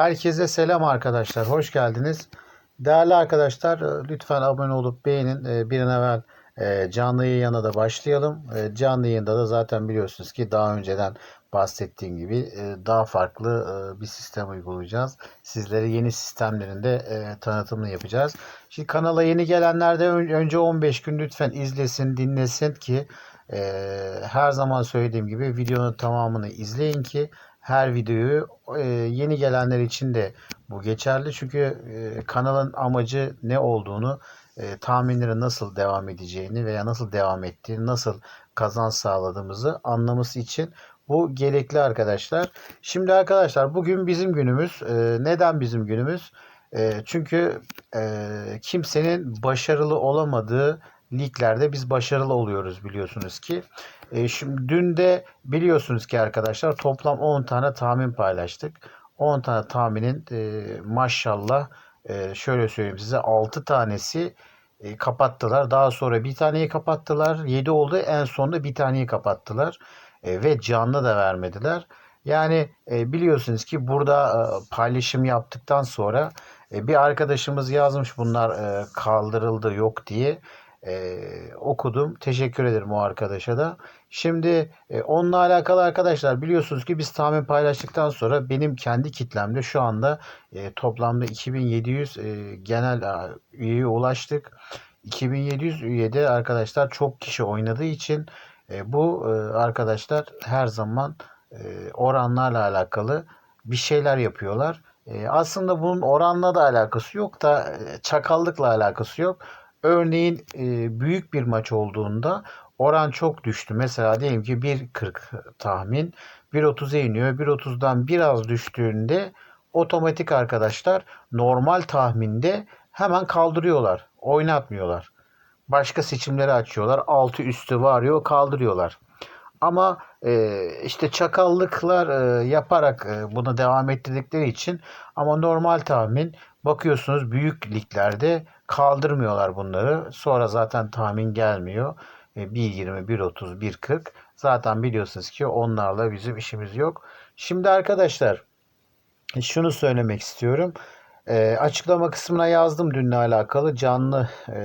Herkese selam arkadaşlar. Hoş geldiniz. Değerli arkadaşlar e, lütfen abone olup beğenin. E, Bir an evvel e, canlı yayına da başlayalım. Canlı yayında da zaten biliyorsunuz ki daha önceden bahsettiğim gibi daha farklı bir sistem uygulayacağız. Sizlere yeni sistemlerin de tanıtımını yapacağız. Şimdi kanala yeni gelenler de ön- önce 15 gün lütfen izlesin, dinlesin ki her zaman söylediğim gibi videonun tamamını izleyin ki her videoyu e, yeni gelenler için de bu geçerli. Çünkü e, kanalın amacı ne olduğunu, e, tahminleri nasıl devam edeceğini veya nasıl devam ettiğini, nasıl kazanç sağladığımızı anlaması için bu gerekli arkadaşlar. Şimdi arkadaşlar bugün bizim günümüz. E, neden bizim günümüz? E, çünkü e, kimsenin başarılı olamadığı liglerde biz başarılı oluyoruz biliyorsunuz ki. E, şimdi dün de biliyorsunuz ki arkadaşlar toplam 10 tane tahmin paylaştık. 10 tane tahminin e, maşallah e, şöyle söyleyeyim size 6 tanesi e, kapattılar. Daha sonra bir taneyi kapattılar. 7 oldu. En sonunda bir taneyi kapattılar. E, ve canlı da vermediler. Yani e, biliyorsunuz ki burada e, paylaşım yaptıktan sonra e, bir arkadaşımız yazmış bunlar e, kaldırıldı yok diye. E, okudum. Teşekkür ederim o arkadaşa da. Şimdi e, onunla alakalı arkadaşlar biliyorsunuz ki biz tahmin paylaştıktan sonra benim kendi kitlemde şu anda e, toplamda 2700 e, genel üyeye ulaştık. 2700 üyede arkadaşlar çok kişi oynadığı için e, bu e, arkadaşlar her zaman e, oranlarla alakalı bir şeyler yapıyorlar. E, aslında bunun oranla da alakası yok da e, çakallıkla alakası yok. Örneğin e, büyük bir maç olduğunda oran çok düştü. Mesela diyelim ki 1.40 tahmin 1.30'a iniyor. 1.30'dan biraz düştüğünde otomatik arkadaşlar normal tahminde hemen kaldırıyorlar. Oynatmıyorlar. Başka seçimleri açıyorlar. Altı üstü varıyor kaldırıyorlar. Ama e, işte çakallıklar e, yaparak e, bunu devam ettirdikleri için ama normal tahmin bakıyorsunuz büyük liglerde kaldırmıyorlar bunları. Sonra zaten tahmin gelmiyor. E, 1.20, 1.30, 1.40 zaten biliyorsunuz ki onlarla bizim işimiz yok. Şimdi arkadaşlar şunu söylemek istiyorum. E, açıklama kısmına yazdım dünle alakalı canlı e,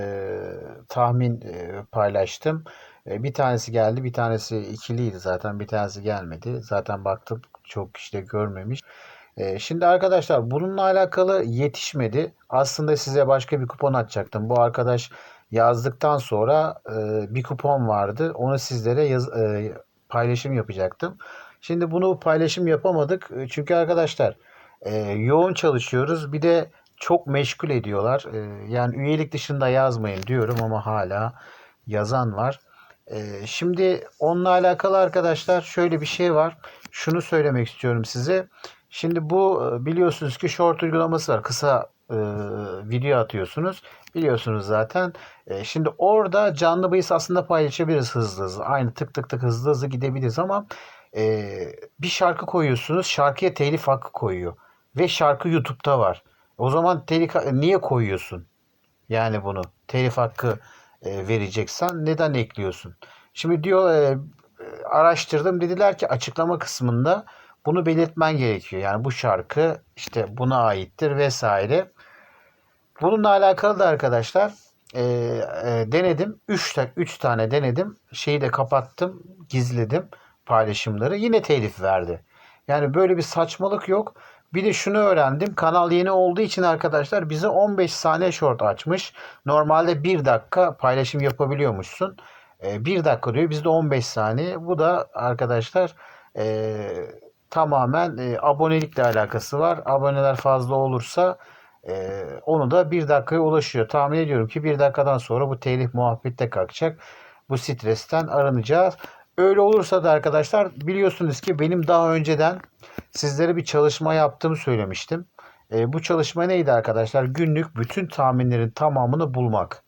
tahmin e, paylaştım. E, bir tanesi geldi, bir tanesi ikiliydi zaten, bir tanesi gelmedi. Zaten baktım çok kişi de görmemiş. E, şimdi arkadaşlar bununla alakalı yetişmedi. Aslında size başka bir kupon açacaktım. Bu arkadaş yazdıktan sonra e, bir kupon vardı. Onu sizlere yaz, e, paylaşım yapacaktım. Şimdi bunu paylaşım yapamadık. E, Çünkü arkadaşlar e, yoğun çalışıyoruz. Bir de çok meşgul ediyorlar. E, yani üyelik dışında yazmayın diyorum ama hala yazan var. E, şimdi onunla alakalı arkadaşlar şöyle bir şey var. Şunu söylemek istiyorum size. Şimdi bu e, biliyorsunuz ki short uygulaması var. Kısa e, video atıyorsunuz. Biliyorsunuz zaten. E, şimdi orada canlı bahis aslında paylaşabiliriz hızlı hızlı. Aynı tık tık tık hızlı hızlı gidebiliriz ama e, bir şarkı koyuyorsunuz. Şarkıya telif hakkı koyuyor. Ve şarkı YouTube'da var. O zaman telif niye koyuyorsun? Yani bunu telif hakkı e, vereceksen neden ekliyorsun? Şimdi diyor e, araştırdım dediler ki açıklama kısmında bunu belirtmen gerekiyor. Yani bu şarkı işte buna aittir vesaire. Bununla alakalı da arkadaşlar e, e, denedim. 3 3 tane denedim. Şeyi de kapattım, gizledim paylaşımları. Yine telif verdi. Yani böyle bir saçmalık yok. Bir de şunu öğrendim. Kanal yeni olduğu için arkadaşlar bize 15 saniye short açmış. Normalde 1 dakika paylaşım yapabiliyormuşsun. 1 dakika diyor. Bizde 15 saniye. Bu da arkadaşlar e, tamamen e, abonelikle alakası var. Aboneler fazla olursa e, onu da 1 dakikaya ulaşıyor. Tahmin ediyorum ki 1 dakikadan sonra bu telif muhabbette kalkacak. Bu stresten arınacağız. Öyle olursa da arkadaşlar biliyorsunuz ki benim daha önceden sizlere bir çalışma yaptığımı söylemiştim. E, bu çalışma neydi arkadaşlar? Günlük bütün tahminlerin tamamını bulmak.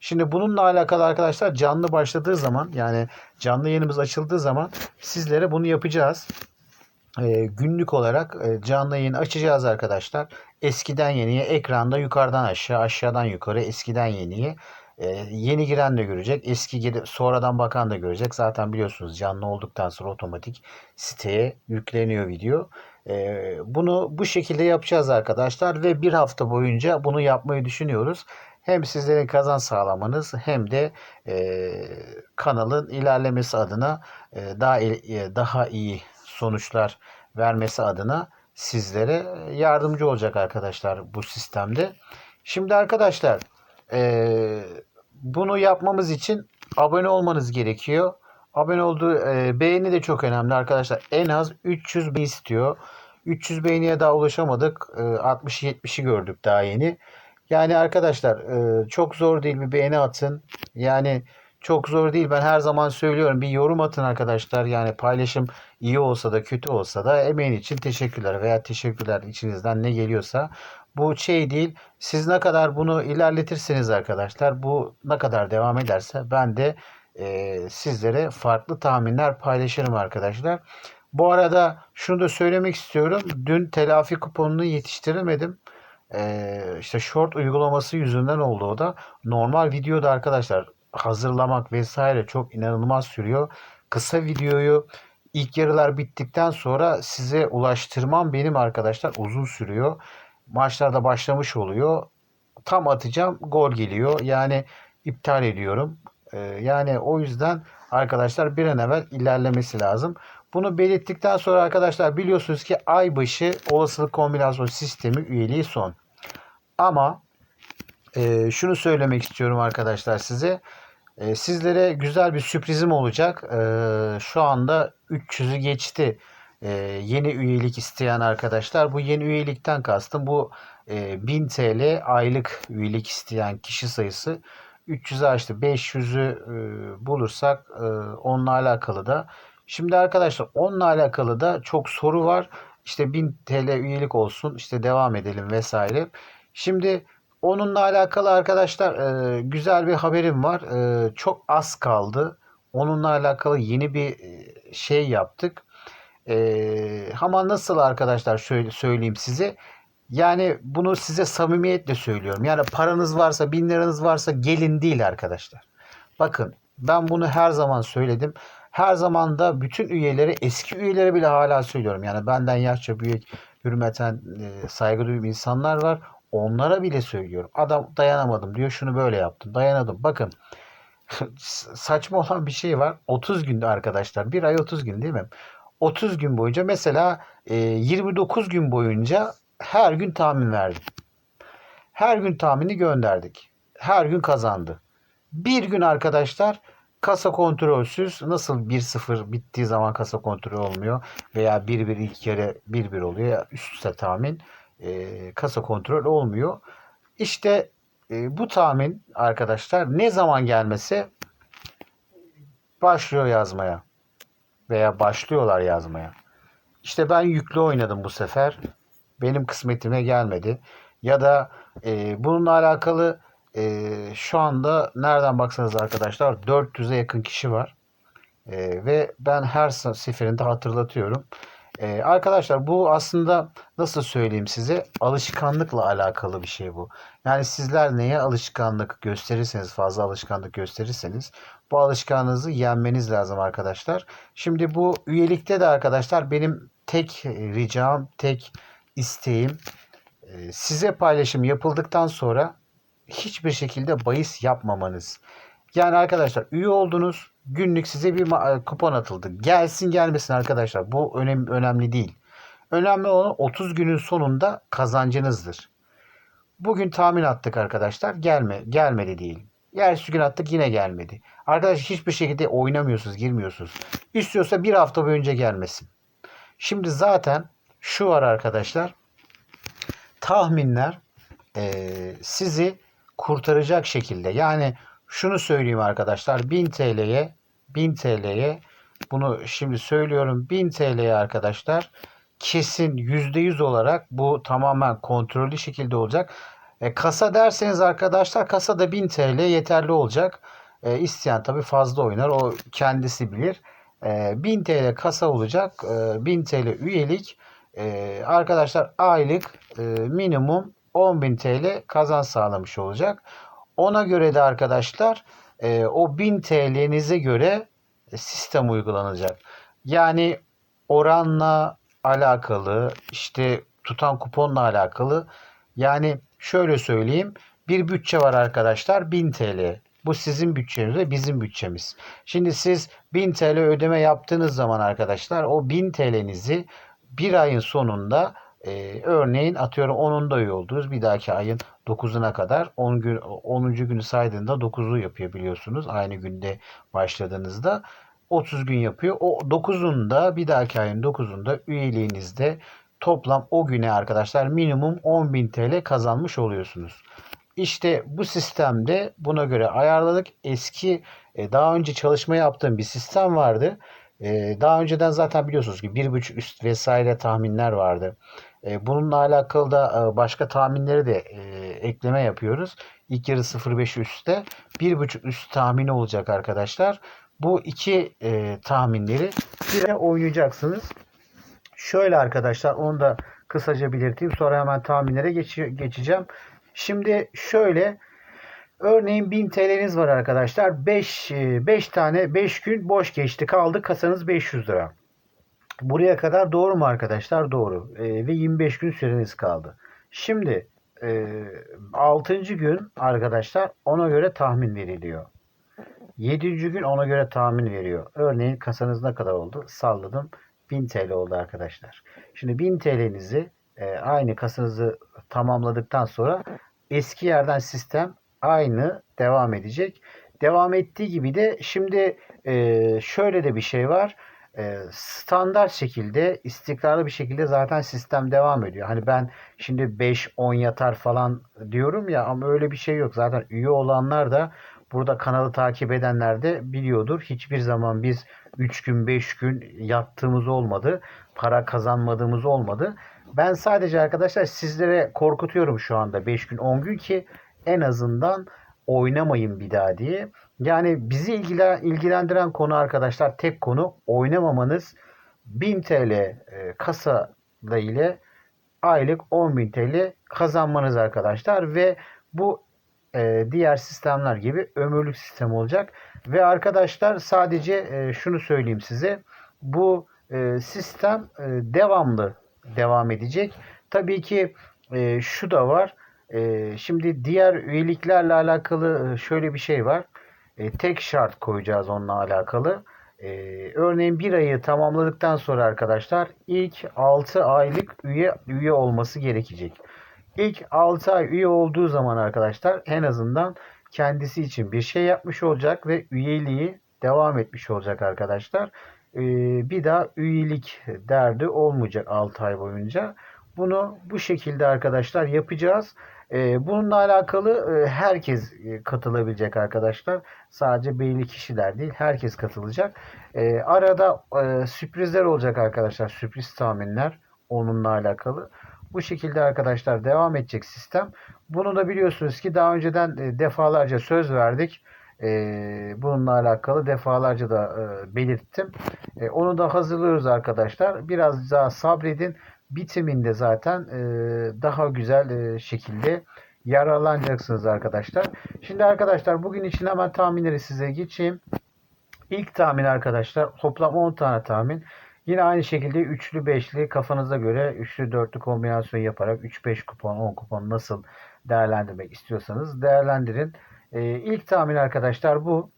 Şimdi bununla alakalı arkadaşlar canlı başladığı zaman yani canlı yayınımız açıldığı zaman sizlere bunu yapacağız. E, günlük olarak e, canlı yayın açacağız arkadaşlar. Eskiden yeniye ekranda yukarıdan aşağı aşağıdan yukarı eskiden yeniye e, yeni giren de görecek. Eski geri, sonradan bakan da görecek. Zaten biliyorsunuz canlı olduktan sonra otomatik siteye yükleniyor video. E, bunu bu şekilde yapacağız arkadaşlar ve bir hafta boyunca bunu yapmayı düşünüyoruz. Hem sizlerin kazanç sağlamanız hem de e, kanalın ilerlemesi adına e, daha e, daha iyi sonuçlar vermesi adına sizlere yardımcı olacak arkadaşlar bu sistemde. Şimdi arkadaşlar e, bunu yapmamız için abone olmanız gerekiyor. Abone olduğu e, beğeni de çok önemli arkadaşlar. En az 300 beğeni istiyor. 300 beğeniye daha ulaşamadık. E, 60-70'i gördük daha yeni. Yani arkadaşlar e, çok zor değil bir beğeni atın. Yani çok zor değil. Ben her zaman söylüyorum. Bir yorum atın arkadaşlar. Yani paylaşım iyi olsa da kötü olsa da emeğin için teşekkürler veya teşekkürler içinizden ne geliyorsa. Bu şey değil. Siz ne kadar bunu ilerletirseniz arkadaşlar bu ne kadar devam ederse ben de e, sizlere farklı tahminler paylaşırım arkadaşlar. Bu arada şunu da söylemek istiyorum. Dün telafi kuponunu yetiştiremedim. Ee, işte short uygulaması yüzünden oldu o da. Normal videoda arkadaşlar hazırlamak vesaire çok inanılmaz sürüyor. Kısa videoyu ilk yarılar bittikten sonra size ulaştırmam benim arkadaşlar uzun sürüyor. Maçlarda başlamış oluyor. Tam atacağım gol geliyor. Yani iptal ediyorum. Ee, yani o yüzden arkadaşlar bir an evvel ilerlemesi lazım. Bunu belirttikten sonra arkadaşlar biliyorsunuz ki ay başı olasılık kombinasyon sistemi üyeliği son. Ama e, şunu söylemek istiyorum arkadaşlar size. E, sizlere güzel bir sürprizim olacak. E, şu anda 300'ü geçti. E, yeni üyelik isteyen arkadaşlar. Bu yeni üyelikten kastım bu e, 1000 TL aylık üyelik isteyen kişi sayısı 300'ü aştı. 500'ü e, bulursak e, onunla alakalı da. Şimdi arkadaşlar onunla alakalı da çok soru var. İşte 1000 TL üyelik olsun işte devam edelim vesaire. Şimdi onunla alakalı arkadaşlar e, güzel bir haberim var. E, çok az kaldı. Onunla alakalı yeni bir e, şey yaptık. Ama nasıl arkadaşlar söyleyeyim size. Yani bunu size samimiyetle söylüyorum. Yani paranız varsa, bin liranız varsa gelin değil arkadaşlar. Bakın ben bunu her zaman söyledim. Her zaman da bütün üyeleri, eski üyelere bile hala söylüyorum. Yani benden yaşça büyük, hürmeten, saygı duyduğum insanlar var. Onlara bile söylüyorum. Adam dayanamadım diyor. Şunu böyle yaptım. Dayanamadım. Bakın saçma olan bir şey var. 30 günde arkadaşlar. Bir ay 30 gün değil mi? 30 gün boyunca mesela e, 29 gün boyunca her gün tahmin verdim. Her gün tahmini gönderdik. Her gün kazandı. Bir gün arkadaşlar kasa kontrolsüz nasıl 1-0 bittiği zaman kasa kontrol olmuyor veya 1-1 ilk kere 1-1 oluyor üst üste tahmin e, kasa kontrol olmuyor. İşte e, bu tahmin arkadaşlar ne zaman gelmesi başlıyor yazmaya veya başlıyorlar yazmaya. İşte ben yüklü oynadım bu sefer. Benim kısmetime gelmedi. Ya da e, bununla alakalı e, şu anda nereden baksanız arkadaşlar 400'e yakın kişi var. E, ve ben her seferinde hatırlatıyorum. E, arkadaşlar bu aslında nasıl söyleyeyim size alışkanlıkla alakalı bir şey bu. Yani sizler neye alışkanlık gösterirseniz fazla alışkanlık gösterirseniz bu alışkanlığınızı yenmeniz lazım arkadaşlar. Şimdi bu üyelikte de arkadaşlar benim tek ricam, tek isteğim e, size paylaşım yapıldıktan sonra hiçbir şekilde bahis yapmamanız. Yani arkadaşlar üye oldunuz. Günlük size bir ma- kupon atıldı. Gelsin gelmesin arkadaşlar. Bu önemli, önemli değil. Önemli olan 30 günün sonunda kazancınızdır. Bugün tahmin attık arkadaşlar. Gelme, gelmedi değil. Ertesi gün attık yine gelmedi. Arkadaşlar hiçbir şekilde oynamıyorsunuz, girmiyorsunuz. İstiyorsa bir hafta boyunca gelmesin. Şimdi zaten şu var arkadaşlar. Tahminler eee, sizi kurtaracak şekilde. Yani şunu söyleyeyim arkadaşlar. 1000 TL'ye 1000 TL'ye bunu şimdi söylüyorum 1000 TL'ye arkadaşlar kesin %100 olarak bu tamamen kontrollü şekilde olacak. E, kasa derseniz arkadaşlar kasa da 1000 TL yeterli olacak. E, isteyen tabii fazla oynar. O kendisi bilir. E, 1000 TL kasa olacak. E, 1000 TL üyelik. E, arkadaşlar aylık e, minimum 10.000 TL kazanç sağlamış olacak. Ona göre de arkadaşlar e, o 1000 TL'nize göre sistem uygulanacak. Yani oranla alakalı, işte tutan kuponla alakalı. Yani şöyle söyleyeyim. Bir bütçe var arkadaşlar 1000 TL. Bu sizin bütçeniz ve bizim bütçemiz. Şimdi siz 1000 TL ödeme yaptığınız zaman arkadaşlar o 1000 TL'nizi bir ayın sonunda e, örneğin atıyorum 10'unda üye oldunuz. Bir dahaki ayın 9'una kadar 10 gün 10. günü saydığında 9'u yapıyor biliyorsunuz. Aynı günde başladığınızda 30 gün yapıyor. O 9'unda bir dahaki ayın 9'unda üyeliğinizde toplam o güne arkadaşlar minimum 10.000 TL kazanmış oluyorsunuz. İşte bu sistemde buna göre ayarladık. Eski e, daha önce çalışma yaptığım bir sistem vardı. E, daha önceden zaten biliyorsunuz ki bir buçuk üst vesaire tahminler vardı. E, bununla alakalı da başka tahminleri de ekleme yapıyoruz. İlk yarı 0.5 üstte bir buçuk üst tahmini olacak arkadaşlar. Bu iki tahminleri bire oynayacaksınız. Şöyle arkadaşlar onu da kısaca belirteyim. Sonra hemen tahminlere geç, geçeceğim. Şimdi şöyle örneğin 1000 TL'niz var arkadaşlar. 5 5 tane 5 gün boş geçti. Kaldı kasanız 500 lira. Buraya kadar doğru mu arkadaşlar? Doğru. E, ve 25 gün süreniz kaldı. Şimdi e, 6. gün arkadaşlar ona göre tahmin veriliyor. 7. gün ona göre tahmin veriyor. Örneğin kasanız ne kadar oldu? Salladım. 1000 TL oldu arkadaşlar. Şimdi 1000 TL'nizi e, aynı kasanızı tamamladıktan sonra eski yerden sistem aynı devam edecek. Devam ettiği gibi de şimdi e, şöyle de bir şey var. E, standart şekilde istikrarlı bir şekilde zaten sistem devam ediyor. Hani ben şimdi 5-10 yatar falan diyorum ya ama öyle bir şey yok. Zaten üye olanlar da burada kanalı takip edenler de biliyordur. Hiçbir zaman biz 3 gün 5 gün yattığımız olmadı. Para kazanmadığımız olmadı. Ben sadece arkadaşlar sizlere korkutuyorum şu anda 5 gün 10 gün ki en azından oynamayın bir daha diye. Yani bizi ilgilendiren konu arkadaşlar tek konu oynamamanız 1000 TL e, kasa ile aylık 10.000 TL kazanmanız arkadaşlar ve bu e, diğer sistemler gibi ömürlük sistem olacak. Ve arkadaşlar sadece e, şunu söyleyeyim size. Bu sistem devamlı devam edecek. Tabii ki şu da var. Şimdi diğer üyeliklerle alakalı şöyle bir şey var. E, tek şart koyacağız onunla alakalı. E, örneğin bir ayı tamamladıktan sonra arkadaşlar ilk 6 aylık üye üye olması gerekecek. İlk 6 ay üye olduğu zaman arkadaşlar en azından kendisi için bir şey yapmış olacak ve üyeliği devam etmiş olacak arkadaşlar. Ee, bir daha üyelik derdi olmayacak 6 ay boyunca. Bunu bu şekilde arkadaşlar yapacağız. Ee, bununla alakalı e, herkes e, katılabilecek arkadaşlar. Sadece belli kişiler değil herkes katılacak. Ee, arada e, sürprizler olacak arkadaşlar. Sürpriz tahminler onunla alakalı. Bu şekilde arkadaşlar devam edecek sistem. Bunu da biliyorsunuz ki daha önceden defalarca söz verdik. E, bununla alakalı defalarca da belirttim. Onu da hazırlıyoruz arkadaşlar. Biraz daha sabredin. Bitiminde zaten daha güzel şekilde yararlanacaksınız arkadaşlar. Şimdi arkadaşlar bugün için hemen tahminleri size geçeyim. İlk tahmin arkadaşlar toplam 10 tane tahmin. Yine aynı şekilde üçlü beşli kafanıza göre üçlü dörtlü kombinasyon yaparak 3-5 kupon 10 kupon nasıl değerlendirmek istiyorsanız değerlendirin. Ee, ilk tahmin arkadaşlar bu.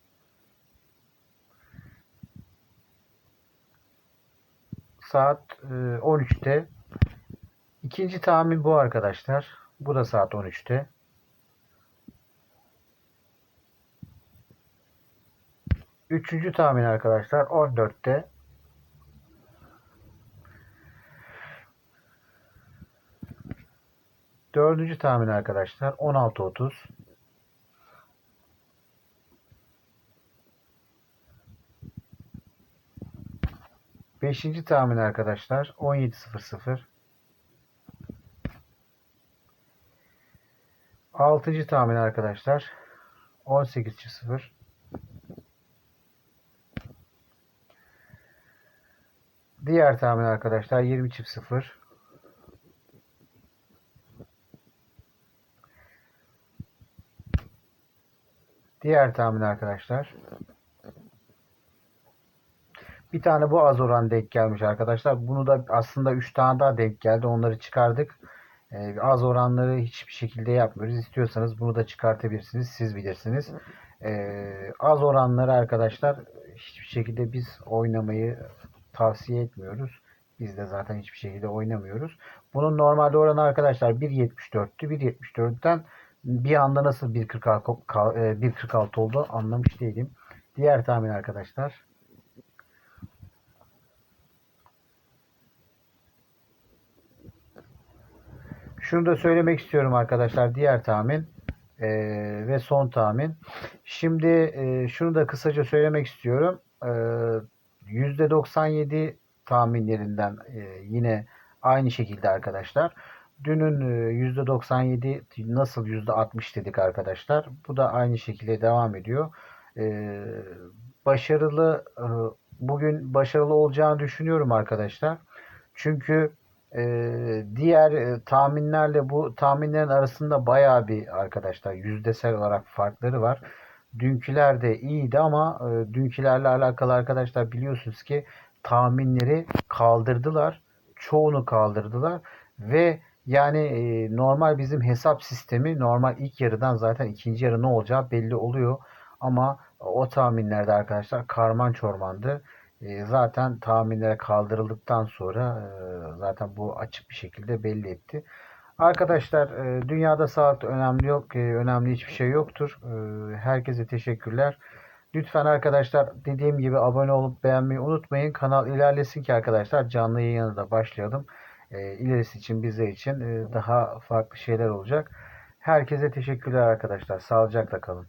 Saat e, 13'te. İkinci tahmin bu arkadaşlar. Bu da saat 13'te. Üçüncü tahmin arkadaşlar 14'te. Dördüncü tahmin arkadaşlar 16.30. Beşinci tahmin arkadaşlar 17.00. Altıncı tahmin arkadaşlar 18.00. Diğer tahmin arkadaşlar 20.00. Diğer tahmin arkadaşlar. Bir tane bu az oran denk gelmiş arkadaşlar. Bunu da aslında 3 tane daha denk geldi. Onları çıkardık. Ee, az oranları hiçbir şekilde yapmıyoruz. İstiyorsanız bunu da çıkartabilirsiniz. Siz bilirsiniz. Ee, az oranları arkadaşlar hiçbir şekilde biz oynamayı tavsiye etmiyoruz. Biz de zaten hiçbir şekilde oynamıyoruz. Bunun normalde oranı arkadaşlar 1.74'tü. 1.74'ten bir anda nasıl 1.46 kal- e, 1.46 oldu anlamış değilim. Diğer tahmin arkadaşlar. Şunu da söylemek istiyorum arkadaşlar. Diğer tahmin e, ve son tahmin. Şimdi e, şunu da kısaca söylemek istiyorum. E, %97 tahminlerinden e, yine aynı şekilde arkadaşlar. Dünün e, %97 nasıl %60 dedik arkadaşlar. Bu da aynı şekilde devam ediyor. E, başarılı e, bugün başarılı olacağını düşünüyorum arkadaşlar. Çünkü e, diğer e, tahminlerle bu tahminlerin arasında bayağı bir arkadaşlar yüzdesel olarak farkları var. Dünküler de iyiydi ama e, dünkülerle alakalı arkadaşlar biliyorsunuz ki tahminleri kaldırdılar. Çoğunu kaldırdılar ve yani e, normal bizim hesap sistemi normal ilk yarıdan zaten ikinci yarı ne olacağı belli oluyor. Ama o tahminlerde arkadaşlar karman çormandı. E, zaten tahminlere kaldırıldıktan sonra e, zaten bu açık bir şekilde belli etti. Arkadaşlar e, dünyada sağlık önemli yok. E, önemli hiçbir şey yoktur. E, herkese teşekkürler. Lütfen arkadaşlar dediğim gibi abone olup beğenmeyi unutmayın. Kanal ilerlesin ki arkadaşlar canlı yayına da başlayalım. E, ilerisi için bizler için e, daha farklı şeyler olacak. Herkese teşekkürler arkadaşlar. Sağlıcakla kalın.